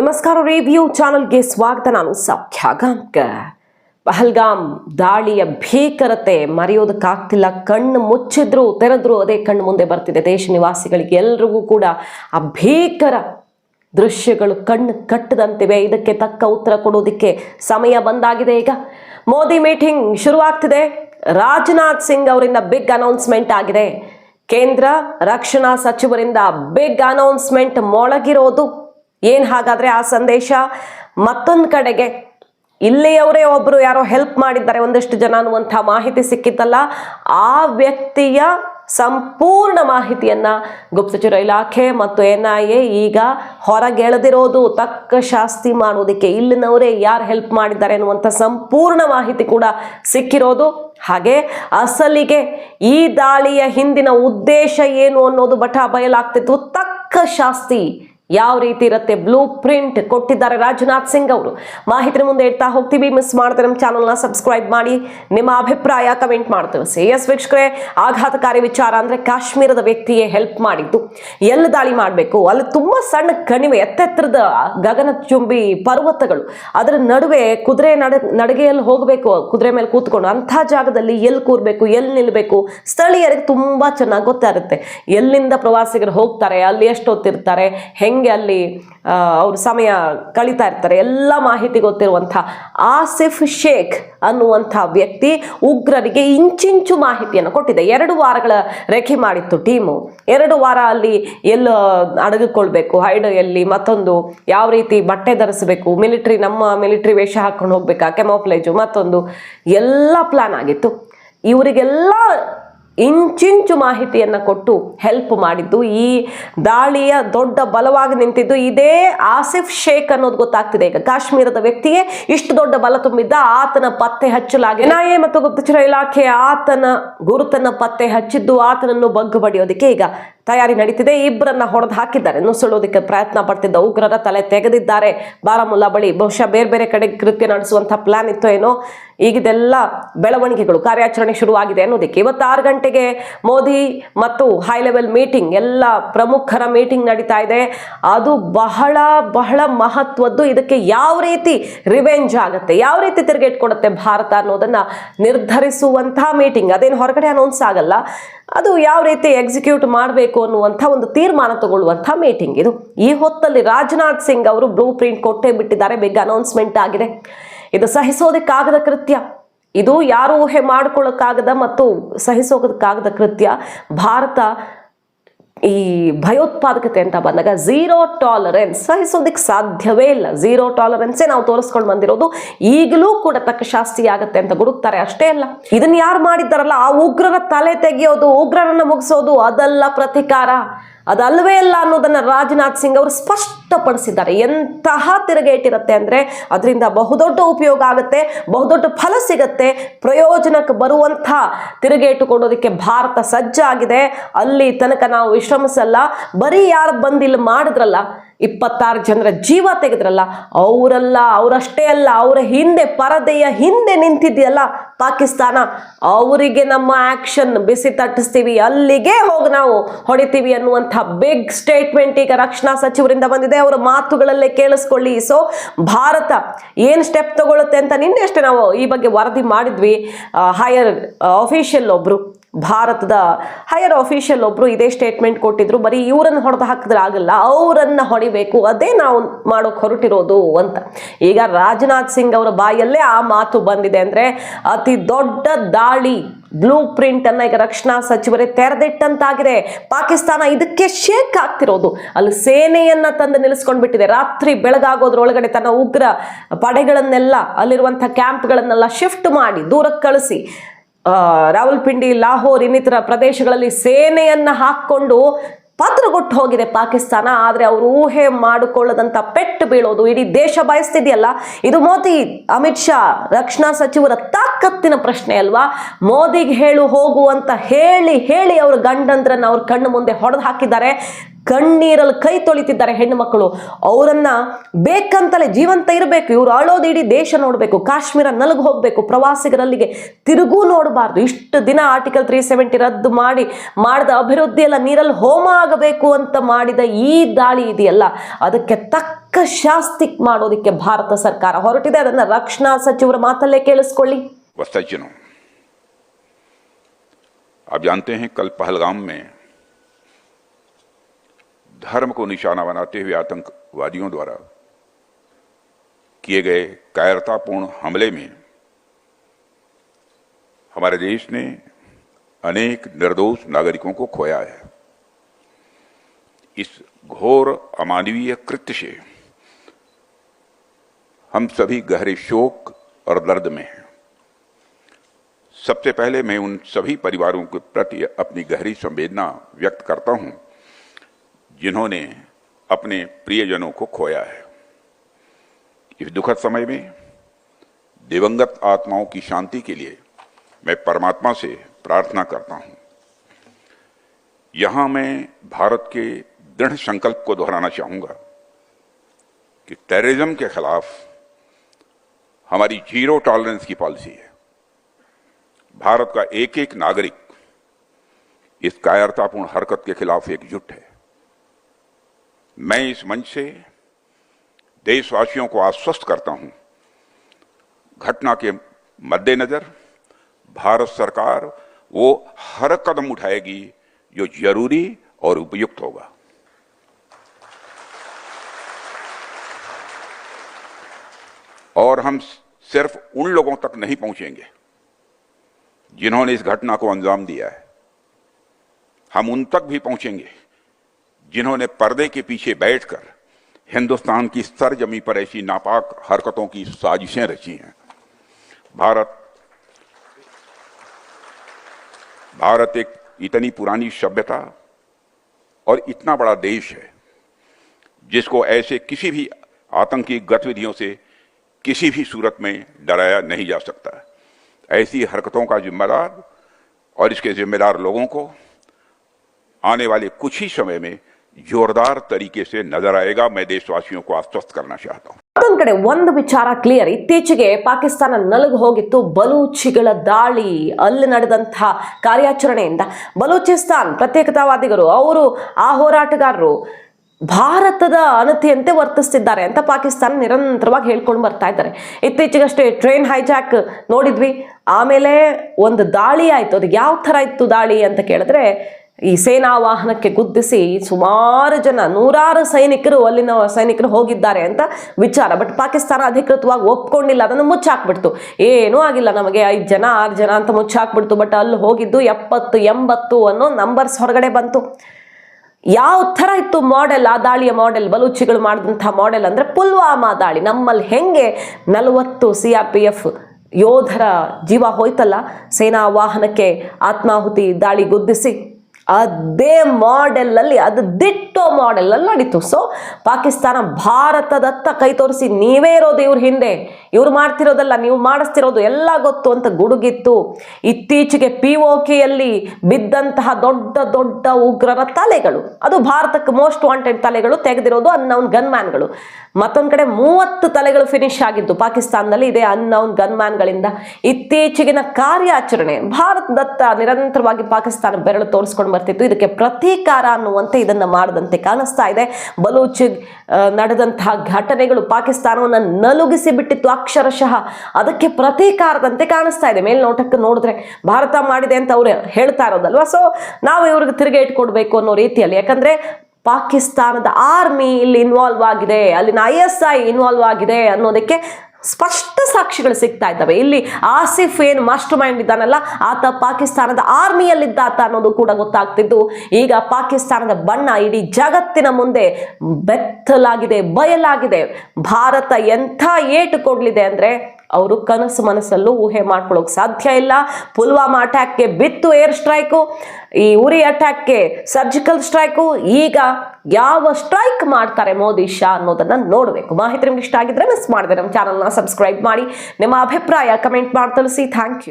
ನಮಸ್ಕಾರ ರಿವ್ಯೂ ಚಾನಲ್ಗೆ ಸ್ವಾಗತ. ನಾನು ಸೌಖ್ಯ ಪಹಲ್ಗಾಮ್ ದಾಳಿಯ ಭೀಕರತೆ ಮರೆಯೋದಕ್ಕಾಗ್ತಿಲ್ಲ. ಕಣ್ಣು ಮುಚ್ಚಿದ್ರು ತೆರೆದ್ರು ಅದೇ ಕಣ್ಣು ಮುಂದೆ ಬರ್ತಿದೆ. ದೇಶ ನಿವಾಸಿಗಳಿಗೆ ಎಲ್ರಿಗೂ ಕೂಡ ಆ ಭೀಕರ ದೃಶ್ಯಗಳು ಕಣ್ಣು ಕಟ್ಟದಂತಿವೆ. ಇದಕ್ಕೆ ತಕ್ಕ ಉತ್ತರ ಕೊಡೋದಕ್ಕೆ ಸಮಯ ಬಂದಾಗಿದೆ ಈಗ. ಮೋದಿ ಮೀಟಿಂಗ್ ಶುರುವಾಗ್ತಿದೆ. ರಾಜನಾಥ್ ಸಿಂಗ್ ಅವರಿಂದ ಬಿಗ್ ಅನೌನ್ಸ್ಮೆಂಟ್ ಆಗಿದೆ. ಕೇಂದ್ರ ರಕ್ಷಣಾ ಸಚಿವರಿಂದ ಬಿಗ್ ಅನೌನ್ಸ್ಮೆಂಟ್ ಮೊಳಗಿರೋದು ಏನ್ ಹಾಗಾದ್ರೆ ಆ ಸಂದೇಶ ಮತ್ತೊಂದು ಕಡೆಗೆ ಇಲ್ಲಿಯವರೇ ಒಬ್ರು ಯಾರೋ ಹೆಲ್ಪ್ ಮಾಡಿದ್ದಾರೆ, ಒಂದಷ್ಟು ಜನ ಅನ್ನುವಂಥ ಮಾಹಿತಿ ಸಿಕ್ಕಿತ್ತಲ್ಲ, ಆ ವ್ಯಕ್ತಿಯ ಸಂಪೂರ್ಣ ಮಾಹಿತಿಯನ್ನ ಗುಪ್ತಚರ ಇಲಾಖೆ ಮತ್ತು ಎನ್ ಐ ಎ ಈಗ ಹೊರಗೆಳೆದಿರೋದು, ತಕ್ಕ ಶಾಸ್ತಿ ಮಾಡೋದಕ್ಕೆ ಇಲ್ಲಿನವರೇ ಯಾರು ಹೆಲ್ಪ್ ಮಾಡಿದ್ದಾರೆ ಅನ್ನುವಂಥ ಸಂಪೂರ್ಣ ಮಾಹಿತಿ ಕೂಡ ಸಿಕ್ಕಿರೋದು. ಹಾಗೆ ಅಸಲಿಗೆ ಈ ದಾಳಿಯ ಹಿಂದಿನ ಉದ್ದೇಶ ಏನು ಅನ್ನೋದು ಬಟ ಬಯಲಾಗ್ತಿತ್ತು. ತಕ್ಕ ಶಾಸ್ತಿ ಯಾವ ರೀತಿ ಇರುತ್ತೆ ಬ್ಲೂ ಪ್ರಿಂಟ್ ಕೊಟ್ಟಿದ್ದಾರೆ ರಾಜನಾಥ್ ಸಿಂಗ್ ಅವರು? ಮಾಹಿತಿ ಮುಂದೆ ಇಡ್ತಾ ಹೋಗ್ತೀವಿ. ಮಿಸ್ ಮಾಡ್ತಾರೆ ನಮ್ಮ ಚಾನಲ್ನ ಸಬ್ಸ್ಕ್ರೈಬ್ ಮಾಡಿ. ನಿಮ್ಮ ಅಭಿಪ್ರಾಯ ಕಮೆಂಟ್ ಮಾಡ್ತೀವಿ ತಿಳಿಸಿ. ಎಸ್ ವೀಕ್ಷಕರೇ, ಆಘಾತಕಾರಿ ವಿಚಾರ ಅಂದ್ರೆ ಕಾಶ್ಮೀರದ ವ್ಯಕ್ತಿಯೇ ಹೆಲ್ಪ್ ಮಾಡಿದ್ದು. ಎಲ್ಲಿ ದಾಳಿ ಮಾಡಬೇಕು? ಅಲ್ಲಿ ತುಂಬಾ ಸಣ್ಣ ಕಣಿವೆ, ಎತ್ತೆತ್ತರದ ಗಗನ ಚುಂಬಿ ಪರ್ವತಗಳು. ಅದರ ನಡುವೆ ಕುದುರೆ ನಡ, ನಡಿಗೆಯಲ್ಲಿ ಹೋಗಬೇಕು. ಕುದುರೆ ಮೇಲೆ ಕೂತ್ಕೊಂಡು ಅಂಥ ಜಾಗದಲ್ಲಿ ಎಲ್ಲಿ ಕೂರ್ಬೇಕು, ಎಲ್ಲಿ ನಿಲ್ಲಬೇಕು ಸ್ಥಳೀಯರಿಗೆ ತುಂಬಾ ಚೆನ್ನಾಗಿ ಗೊತ್ತಾಗುತ್ತೆ. ಎಲ್ಲಿಂದ ಪ್ರವಾಸಿಗರು ಹೋಗ್ತಾರೆ, ಅಲ್ಲಿ ಎಷ್ಟು ಹೊತ್ತಿರ್ತಾರೆ ಹೆಂಗೆ ಅಲ್ಲಿ ಅವರು ಸಮಯ ಕಳೀತಾ ಇರ್ತಾರೆ. ಎಲ್ಲ ಮಾಹಿತಿ ಗೊತ್ತಿರುವಂಥ ಆಸಿಫ್ ಶೇಖ್ ಅನ್ನುವಂಥ ವ್ಯಕ್ತಿ ಉಗ್ರರಿಗೆ ಇಂಚಿಂಚು ಮಾಹಿತಿಯನ್ನು ಕೊಟ್ಟಿದೆ. ಎರಡು ವಾರಗಳ ರೇಖೆ ಮಾಡಿತ್ತು ಟೀಮು. ಎರಡು ವಾರ ಅಲ್ಲಿ ಎಲ್ಲ ಅಡಗಿಕೊಳ್ಬೇಕು ಹೈಡ್ ಎಲ್ಲಿ ಮತ್ತೊಂದು ಯಾವ ರೀತಿ ಬಟ್ಟೆ ಧರಿಸಬೇಕು, ಮಿಲಿಟ್ರಿ, ನಮ್ಮ ಮಿಲಿಟ್ರಿ ವೇಷ ಹಾಕೊಂಡು ಹೋಗ್ಬೇಕಾ ಕೆಮೋಪ್ಲೇಜು ಮತ್ತೊಂದು ಎಲ್ಲ ಪ್ಲಾನ್ ಆಗಿತ್ತು. ಇವರಿಗೆಲ್ಲ ಇಂಚಿಂಚು ಮಾಹಿತಿಯನ್ನು ಕೊಟ್ಟು ಹೆಲ್ಪ್ ಮಾಡಿದ್ದು, ಈ ದಾಳಿಯ ದೊಡ್ಡ ಬಲವಾಗಿ ನಿಂತಿದ್ದು, ಇದೇ ಆಸಿಫ್ ಶೇಖ್ ಅನ್ನೋದು ಗೊತ್ತಾಗ್ತಿದೆ. ಈಗ ಕಾಶ್ಮೀರದ ವ್ಯಕ್ತಿಯೇ ಇಷ್ಟು ದೊಡ್ಡ ಬಲ ತುಂಬಿದ್ದ, ಆತನ ಪತ್ತೆ ಹಚ್ಚಲಾಗಿದೆ. ಎನ್ಐಎ ಮತ್ತು ಗುಪ್ತಚರ ಇಲಾಖೆ ಆತನ ಗುರುತನ್ನ ಪತ್ತೆ ಹಚ್ಚಿದ್ದು, ಆತನನ್ನು ಬಗ್ಗು ಬಡಿಯೋದಕ್ಕೆ ಈಗ ತಯಾರಿ ನಡೀತಿದೆ. ಇಬ್ಬರನ್ನ ಹೊಡೆದು ಹಾಕಿದ್ದಾರೆ. ನುಸುಳೋದಕ್ಕೆ ಪ್ರಯತ್ನ ಪಡ್ತಿದ್ದ ಉಗ್ರರ ತಲೆ ತೆಗೆದಿದ್ದಾರೆ. ಬಾರಾಮುಲ್ಲಾ ಬಳಿ ಬಹುಶಃ ಬೇರೆ ಬೇರೆ ಕಡೆ ಕೃತ್ಯ ನಡೆಸುವಂತ ಪ್ಲಾನ್ ಇತ್ತು ಏನೋ. ಈಗ ಇದೆಲ್ಲ ಬೆಳವಣಿಗೆಗಳು, ಕಾರ್ಯಾಚರಣೆ ಶುರುವಾಗಿದೆ ಅನ್ನೋದಕ್ಕೆ ಇವತ್ತು ಗಂಟೆಗೆ ಮೋದಿ ಮತ್ತು ಹೈ ಲೆವೆಲ್ ಮೀಟಿಂಗ್ ಎಲ್ಲ ಪ್ರಮುಖರ ಮೀಟಿಂಗ್ ನಡೀತಾ ಇದೆ. ಅದು ಬಹಳ ಬಹಳ ಮಹತ್ವದ್ದು. ಇದಕ್ಕೆ ಯಾವ ರೀತಿ ರಿವೆಂಜ್ ಆಗುತ್ತೆ, ಯಾವ ರೀತಿ ತಿರುಗೇಟ್ ಕೊಡುತ್ತೆ ಭಾರತ ಅನ್ನೋದನ್ನ ನಿರ್ಧರಿಸುವಂತಹ ಮೀಟಿಂಗ್ ಅದೇನು ಹೊರಗಡೆ ಅನೌನ್ಸ್ ಆಗಲ್ಲ. ಅದು ಯಾವ ರೀತಿ ಎಕ್ಸಿಕ್ಯೂಟ್ ಮಾಡಬೇಕು ಅನ್ನುವಂಥ ಒಂದು ತೀರ್ಮಾನ ತಗೊಳ್ಳುವಂಥ ಮೀಟಿಂಗ್ ಇದು ಈ ಹೊತ್ತಲ್ಲಿ ರಾಜನಾಥ್ ಸಿಂಗ್ ಅವರು ಬ್ಲೂ ಪ್ರಿಂಟ್ ಕೊಟ್ಟೇ ಬಿಟ್ಟಿದ್ದಾರೆ. ಬಿಗ್ ಅನೌನ್ಸ್ಮೆಂಟ್ ಆಗಿದೆ. ಇದು ಸಹಿಸೋದಕ್ಕಾಗದ ಕೃತ್ಯ. ಇದು ಯಾರು ಊಹೆ ಮಾಡ್ಕೊಳ್ಳೋಕ್ಕಾಗದ ಮತ್ತು ಸಹಿಸೋದಕ್ಕಾಗದ ಕೃತ್ಯ. ಭಾರತ ಈ ಭಯೋತ್ಪಾದಕತೆ ಅಂತ ಬಂದಾಗ ಝೀರೋ ಟಾಲರೆನ್ಸ್ ಸಹಿಸೋದಕ್ಕೆ ಸಾಧ್ಯವೇ ಇಲ್ಲ. ಝೀರೋ ಟಾಲರೆನ್ಸೇ ನಾವು ತೋರಿಸ್ಕೊಂಡು ಬಂದಿರೋದು ಈಗಲೂ ಕೂಡ ತಕ್ಕ ಶಾಸ್ತಿ ಆಗುತ್ತೆ ಅಂತ ಗುಡುಕ್ತಾರೆ. ಅಷ್ಟೇ ಅಲ್ಲ, ಇದನ್ನು ಯಾರು ಮಾಡಿದ್ದಾರಲ್ಲ? ಆ ಉಗ್ರರ ತಲೆ ತೆಗೆಯೋದು, ಉಗ್ರರನ್ನ ಮುಗಿಸೋದು ಅದಲ್ಲ ಪ್ರತಿಕಾರ. ಅದಲ್ವೇ ಅಲ್ಲ ಅನ್ನೋದನ್ನ ರಾಜನಾಥ್ ಸಿಂಗ್ ಅವರು ಸ್ಪಷ್ಟಪಡಿಸಿದ್ದಾರೆ ಎಂತಹ ತಿರುಗೇಟಿರುತ್ತೆ ಅಂದರೆ ಅದರಿಂದ ಬಹುದೊಡ್ಡ ಉಪಯೋಗ ಆಗುತ್ತೆ, ಬಹುದೊಡ್ಡ ಫಲ ಸಿಗುತ್ತೆ. ಪ್ರಯೋಜನಕ್ಕೆ ಬರುವಂಥ ತಿರುಗೇಟು ಕೊಡೋದಕ್ಕೆ ಭಾರತ ಸಜ್ಜಾಗಿದೆ ಅಲ್ಲಿ ತನಕ ನಾವು ವಿಶ್ರಮಿಸಲ್ಲ. ಬರೀ ಯಾರು ಬಂದು ಇಲ್ಲಿ ಮಾಡಿದ್ರಲ್ಲ, ಇಪ್ಪತ್ತಾರು ಜನರ ಜೀವ ತೆಗೆದ್ರಲ್ಲ, ಅವರಲ್ಲ, ಅವರಷ್ಟೇ ಅಲ್ಲ, ಅವರ ಹಿಂದೆ ಪರದೆಯ ಹಿಂದೆ ನಿಂತಿದೆಯಲ್ಲ ಪಾಕಿಸ್ತಾನ, ಅವರಿಗೆ ನಮ್ಮ ಆಕ್ಷನ್ ಬಿಸಿ ತಟ್ಟಿಸ್ತೀವಿ, ಅಲ್ಲಿಗೆ ಹೋಗಿ ನಾವು ಹೊಡಿತೀವಿ ಅನ್ನುವಂಥ ಬಿಗ್ ಸ್ಟೇಟ್ಮೆಂಟ್ ಈಗ ರಕ್ಷಣಾ ಸಚಿವರಿಂದ ಬಂದಿದೆ. ಅವರ ಮಾತುಗಳಲ್ಲೇ ಕೇಳಿಸ್ಕೊಳ್ಳಿ. ಸೊ ಭಾರತ ಏನು ಸ್ಟೆಪ್ ತಗೊಳ್ಳುತ್ತೆ ಅಂತ ನಿನ್ನೆಷ್ಟೇ ನಾವು ಈ ಬಗ್ಗೆ ವರದಿ ಮಾಡಿದ್ವಿ. ಹೈಯರ್ ಅಫಿಷಿಯಲ್ ಒಬ್ರು. ಭಾರತದ ಹೈಯರ್ ಅಫಿಷಿಯಲ್ ಒಬ್ರು ಇದೇ ಸ್ಟೇಟ್ಮೆಂಟ್ ಕೊಟ್ಟಿದ್ರು. ಬರೀ ಇವರನ್ನು ಹೊಡೆದು ಹಾಕಿದ್ರೆ ಆಗಲ್ಲ, ಅವರನ್ನ ಹೊಡಿಬೇಕು, ಅದೇ ನಾವು ಮಾಡೋಕೆ ಹೊರಟಿರೋದು ಅಂತ. ಈಗ ರಾಜನಾಥ್ ಸಿಂಗ್ ಅವರ ಬಾಯಲ್ಲೇ ಆ ಮಾತು ಬಂದಿದೆ ಅಂದ್ರೆ ಅತಿ ದೊಡ್ಡ ದಾಳಿ ಬ್ಲೂ ಪ್ರಿಂಟ್ ಅನ್ನ ಈಗ ರಕ್ಷಣಾ ಸಚಿವರೇ ತೆರೆದಿಟ್ಟಂತಾಗಿದೆ. ಪಾಕಿಸ್ತಾನ ಇದಕ್ಕೆ ಶೇಕ್ ಆಗ್ತಿರೋದು. ಅಲ್ಲಿ ಸೇನೆಯನ್ನ ತಂದು ನಿಲ್ಲಿಸ್ಕೊಂಡು ಬಿಟ್ಟಿದೆ ರಾತ್ರಿ ಬೆಳಗಾಗೋದ್ರೊಳಗಡೆ ತನ್ನ ಉಗ್ರ ಪಡೆಗಳನ್ನೆಲ್ಲ, ಅಲ್ಲಿರುವಂಥ ಕ್ಯಾಂಪ್ಗಳನ್ನೆಲ್ಲ ಶಿಫ್ಟ್ ಮಾಡಿ, ದೂರಕ್ಕೆ ಕಳಿಸಿ. ರಾವಲ್ಪಿಂಡಿ, ಲಾಹೋರ್ ಇನ್ನಿತರ ಪ್ರದೇಶಗಳಲ್ಲಿ ಸೇನೆಯನ್ನ ಹಾಕ್ಕೊಂಡು ಪತ್ರಗೊಟ್ಟು ಹೋಗಿದೆ ಪಾಕಿಸ್ತಾನ. ಆದರೆ ಅವರು ಊಹೆ ಮಾಡಿಕೊಳ್ಳದಂತ ಪೆಟ್ಟು ಬೀಳೋದು ಇಡೀ ದೇಶ ಬಯಸ್ತಿದೆಯಲ್ಲ? ಇದು ಮೋದಿ, ಅಮಿತ್ ಶಾ, ರಕ್ಷಣಾ ಸಚಿವರ ತಾಕತ್ತಿನ ಪ್ರಶ್ನೆ ಅಲ್ವಾ? ಮೋದಿಗೆ ಹೇಳು ಹೋಗು ಅಂತ ಹೇಳಿ ಹೇಳಿ ಅವ್ರ ಗಂಡಂದ್ರನ್ನ ಅವ್ರ ಕಣ್ಣು ಮುಂದೆ ಹೊಡೆದು ಹಾಕಿದ್ದಾರೆ. ಕಣ್ಣೀರಲ್ಲಿ ಕೈ ತೊಳಿತಿದ್ದಾರೆ ಹೆಣ್ಣು ಮಕ್ಕಳು ಅವರನ್ನ ಬೇಕಂತಲೇ ಜೀವಂತ ಇರಬೇಕು ಇವ್ರು ಆಳೋದು ಇಡೀ ದೇಶ ನೋಡಬೇಕು ಕಾಶ್ಮೀರ ನಲಗು ಹೋಗಬೇಕು ಪ್ರವಾಸಿಗರಲ್ಲಿಗೆ ತಿರುಗೂ ನೋಡಬಾರ್ದು ಇಷ್ಟು ದಿನ ಆರ್ಟಿಕಲ್ ತ್ರೀ ಸೆವೆಂಟಿ ರದ್ದು ಮಾಡಿ ಮಾಡಿದ ಅಭಿವೃದ್ಧಿ ಎಲ್ಲ ನೀರಲ್ಲಿ ಹೋಮ ಆಗಬೇಕು ಅಂತ ಮಾಡಿದ ಈ ದಾಳಿ ಇದೆಯಲ್ಲ ಅದಕ್ಕೆ ತಕ್ಕ ಶಾಸ್ತಿ ಮಾಡೋದಕ್ಕೆ ಭಾರತ ಸರ್ಕಾರ ಹೊರಟಿದೆ ಅದನ್ನ ರಕ್ಷಣಾ ಸಚಿವರ ಮಾತಲ್ಲೇ ಕೇಳಿಸ್ಕೊಳ್ಳಿ व सज्जनों आप जानते हैं कल पहलगाम में धर्म को निशाना बनाते हुए आतंकवादियों द्वारा किए गए कायरतापूर्ण हमले में हमारे देश ने अनेक निर्दोष नागरिकों को खोया है। इस घोर अमानवीय कृत्य से हम सभी गहरे शोक और दर्द में हैं। सबसे पहले मैं उन सभी परिवारों के प्रति अपनी गहरी संवेदना व्यक्त करता हूँ। जिन्होंने अपने प्रियजनों को खोया है। इस दुखद समय में दिवंगत आत्माओं की शांति के लिए मैं परमात्मा से प्रार्थना करता हूँ। यहाँ मैं भारत के दृढ़ संकल्प को दोहराना चाहूँगा कि टेररिज्म के खिलाफ हमारी ज़ीरो टॉलरेंस की पॉलिसी है। भारत का एक एक नागरिक इस कायरतापूर्ण हरकत के खिलाफ एकजुट है। मैं इस मंच से देशवासियों को आश्वस्त करता हूँ, घटना के मद्देनजर भारत सरकार वो हर कदम उठाएगी जो ज़रूरी और उपयुक्त होगा। और हम सिर्फ़ उन लोगों तक नहीं पहुँचेंगे जिन्होंने इस घटना को अंजाम दिया है। हम उन तक भी पहुँचेंगे। जिन्होंने पर्दे के पीछे बैठकर हिंदुस्तान की सरजमी पर ऐसी नापाक हरकतों की साजिशें रची हैं। भारत भारत एक इतनी पुरानी सभ्यता और इतना बड़ा देश है, जिसको ऐसे किसी भी आतंकी गतिविधियों से किसी भी सूरत में डराया नहीं जा सकता। ऐसी हरकतों का जिम्मेदार और इसके जिम्मेदार लोगों को आने वाले कुछ ही समय में जोरदार तरीके से नजर आएगा मैं देशवासियों को आश्वस्त करना चाहता हूं ಮತ್ತೊಂದ್ ಕಡೆ ಒಂದು ವಿಚಾರ ಕ್ಲಿಯರ್ ಇತ್ತೀಚೆಗೆ ಪಾಕಿಸ್ತಾನ ನಲಗು ಹೋಗಿತ್ತು ಬಲೂಚಿಗಳ ದಾಳಿ ಅಲ್ಲಿ ನಡೆದಂತಹ ಕಾರ್ಯಾಚರಣೆಯಿಂದ ಬಲೂಚಿಸ್ತಾನ್ ಪ್ರತ್ಯೇಕತಾವಾದಿಗಳು ಅವರು ಆ ಹೋರಾಟಗಾರರು ಭಾರತದ ಅನತಿಯಂತೆ ವರ್ತಿಸ್ತಿದ್ದಾರೆ ಅಂತ ಪಾಕಿಸ್ತಾನ ನಿರಂತರವಾಗಿ ಹೇಳ್ಕೊಂಡು ಬರ್ತಾ ಇದ್ದಾರೆ ಇತ್ತೀಚೆಗಷ್ಟೇ ಟ್ರೈನ್ ಹೈಜಾಕ್ ನೋಡಿದ್ವಿ ಆಮೇಲೆ ಒಂದು ದಾಳಿ ಆಯ್ತು ಅದು ಯಾವ ಥರ ಇತ್ತು ದಾಳಿ ಅಂತ ಕೇಳಿದ್ರೆ ಈ ಸೇನಾ ವಾಹನಕ್ಕೆ ಗುದ್ದಿಸಿ ಸುಮಾರು ಜನ, ನೂರಾರು ಸೈನಿಕರು ಅಲ್ಲಿನ ಸೈನಿಕರು ಹೋಗಿದ್ದಾರೆ ಅಂತ ವಿಚಾರ. ಬಟ್ ಪಾಕಿಸ್ತಾನ ಅಧಿಕೃತವಾಗಿ ಒಪ್ಕೊಂಡಿಲ್ಲ, ಅದನ್ನು ಮುಚ್ಚಾಕ್ಬಿಡ್ತು. ಏನೂ ಆಗಿಲ್ಲ ನಮಗೆ, ಐದು ಜನ, ಆರು ಜನ ಅಂತ ಮುಚ್ಚಾಕ್ಬಿಡ್ತು. ಬಟ್ ಅಲ್ಲಿ ಹೋಗಿದ್ದು ಎಪ್ಪತ್ತು, ಎಂಬತ್ತು ಅನ್ನೋ ನಂಬರ್ಸ್ ಹೊರಗಡೆ ಬಂತು. ಯಾವ ಥರ ಇತ್ತು ಮಾಡೆಲ್ ಆ ದಾಳಿಯ ಮಾಡೆಲ್ ಬಲೂಚಿಗಳು ಮಾಡಿದಂಥ ಮಾಡೆಲ್ ಅಂದರೆ ಪುಲ್ವಾಮಾ ದಾಳಿ. ನಮ್ಮಲ್ಲಿ ಹೆಂಗೆ ನಲವತ್ತು ಸಿ ಆರ್ ಪಿ ಎಫ್ ಯೋಧರ ಜೀವ ಹೋಯ್ತಲ್ಲ, ಸೇನಾ ವಾಹನಕ್ಕೆ ಆತ್ಮಾಹುತಿ ದಾಳಿ ಗುದ್ದಿಸಿ ಅದೇ ಮಾಡೆಲಲ್ಲಿ, ಅದು ದಿಟ್ಟೋ ಮಾಡೆಲಲ್ಲಿ ನಡೀತು. ಸೊ ಪಾಕಿಸ್ತಾನ ಭಾರತದತ್ತ ಕೈ ತೋರಿಸಿ, ನೀವೇ ಇರೋದು ಇವ್ರ ಹಿಂದೆ. ಇವ್ರು ಮಾಡ್ತಿರೋದಲ್ಲ, ನೀವು ಮಾಡಿಸ್ತಿರೋದು ಎಲ್ಲ ಗೊತ್ತು ಅಂತ ಗುಡುಗಿತ್ತು. ಇತ್ತೀಚೆಗೆ ಪಿ ಓ ಕೆಯಲ್ಲಿ ಬಿದ್ದಂತಹ ದೊಡ್ಡ ದೊಡ್ಡ ಉಗ್ರರ ತಲೆಗಳು. ಅದು ಭಾರತಕ್ಕೆ ಮೋಸ್ಟ್ ವಾಂಟೆಡ್ ತಲೆಗಳು ತೆಗೆದಿರೋದು ಅನ್ನೌನ್ ಗನ್ಮ್ಯಾನ್ಗಳು ಮತ್ತೊಂದು ಕಡೆ ಮೂವತ್ತು ತಲೆಗಳು ಫಿನಿಶ್ ಆಗಿದ್ದು ಪಾಕಿಸ್ತಾನದಲ್ಲಿ, ಇದೇ ಅನ್ನೌನ್ ಗನ್ಮ್ಯಾನ್ಗಳಿಂದ ಇತ್ತೀಚೆಗಿನ ಕಾರ್ಯಾಚರಣೆ, ಭಾರತದತ್ತ ನಿರಂತರವಾಗಿ ಪಾಕಿಸ್ತಾನ ಬೆರಳು ತೋರಿಸ್ಕೊಂಡು ಬರ್ತಿತ್ತು. ಇದಕ್ಕೆ ಪ್ರತೀಕಾರ ಅನ್ನುವಂತೆ ಇದನ್ನು ಮಾಡದಂತೆ ಕಾಣಿಸ್ತಾ ಇದೆ. ಬಲೂಚ್ ನಡೆದಂತಹ ಘಟನೆಗಳು ಪಾಕಿಸ್ತಾನವನ್ನು ನಲುಗಿಸಿ ಬಿಟ್ಟಿತ್ತು ಅಕ್ಷರಶಃ. ಅದಕ್ಕೆ ಪ್ರತೀಕಾರದಂತೆ ಕಾಣಿಸ್ತಾ ಇದೆ. ಮೇಲ್ನೋಟಕ್ಕೆ ನೋಡಿದ್ರೆ ಭಾರತ ಮಾಡಿದೆ ಅಂತ ಅವರು ಹೇಳ್ತಾ ಇರೋದಲ್ವಾ? ಸೊ ನಾವು ಇವ್ರಿಗೆ ತಿರುಗೇಟ್ ಕೊಡಬೇಕು ಅನ್ನೋ ರೀತಿಯಲ್ಲಿ. ಯಾಕಂದ್ರೆ ಪಾಕಿಸ್ತಾನದ ಆರ್ಮಿ ಇಲ್ಲಿ ಇನ್ವಾಲ್ವ್ ಆಗಿದೆ. ಅಲ್ಲಿನ ಐ ಎಸ್ ಐ ಇನ್ವಾಲ್ವ್ ಆಗಿದೆ ಅನ್ನೋದಕ್ಕೆ ಸ್ಪಷ್ಟ ಸಾಕ್ಷಿಗಳು ಸಿಗ್ತಾ ಇದ್ದಾವೆ. ಇಲ್ಲಿ ಆಸಿಫ್ ಏನು ಮಾಸ್ಟರ್ ಮೈಂಡ್ ಇದ್ದಾನಲ್ಲ, ಆತ ಪಾಕಿಸ್ತಾನದ ಆರ್ಮಿಯಲ್ಲಿದ್ದಾತ ಅನ್ನೋದು ಕೂಡ ಗೊತ್ತಾಗ್ತಿದ್ದು. ಈಗ ಪಾಕಿಸ್ತಾನದ ಬಣ್ಣ ಇಡೀ ಜಗತ್ತಿನ ಮುಂದೆ ಬೆತ್ತಲಾಗಿದೆ, ಬಯಲಾಗಿದೆ. ಭಾರತ ಎಂಥ ಏಟು ಕೊಡ್ಲಿದೆ ಅಂದ್ರೆ ಅವರು ಕನಸು ಮನಸ್ಸಲ್ಲೂ ಊಹೆ ಮಾಡ್ಕೊಳ್ಳೋಕೆ ಸಾಧ್ಯ ಇಲ್ಲ. ಪುಲ್ವಾಮಾ ಅಟ್ಯಾಕ್ಗೆ ಬಿತ್ತು ಏರ್ ಸ್ಟ್ರೈಕು, ಈ ಉರಿ ಅಟ್ಯಾಕ್ಗೆ ಸರ್ಜಿಕಲ್ ಸ್ಟ್ರೈಕು, ಈಗ ಯಾವ ಸ್ಟ್ರೈಕ್ ಮಾಡ್ತಾರೆ ಮೋದಿ ಶಾ ಅನ್ನೋದನ್ನು ನೋಡಬೇಕು. ಮಾಹಿತಿ ನಿಮ್ಗೆ ಇಷ್ಟ ಆಗಿದ್ರೆ ಮಿಸ್ ಮಾಡಿದೆ ನಮ್ಮ ಚಾನಲ್ನ ಸಬ್ಸ್ಕ್ರೈಬ್ ಮಾಡಿ. ನಿಮ್ಮ ಅಭಿಪ್ರಾಯ ಕಮೆಂಟ್ ಮಾಡಿ ತಿಳಿಸಿ. Thank you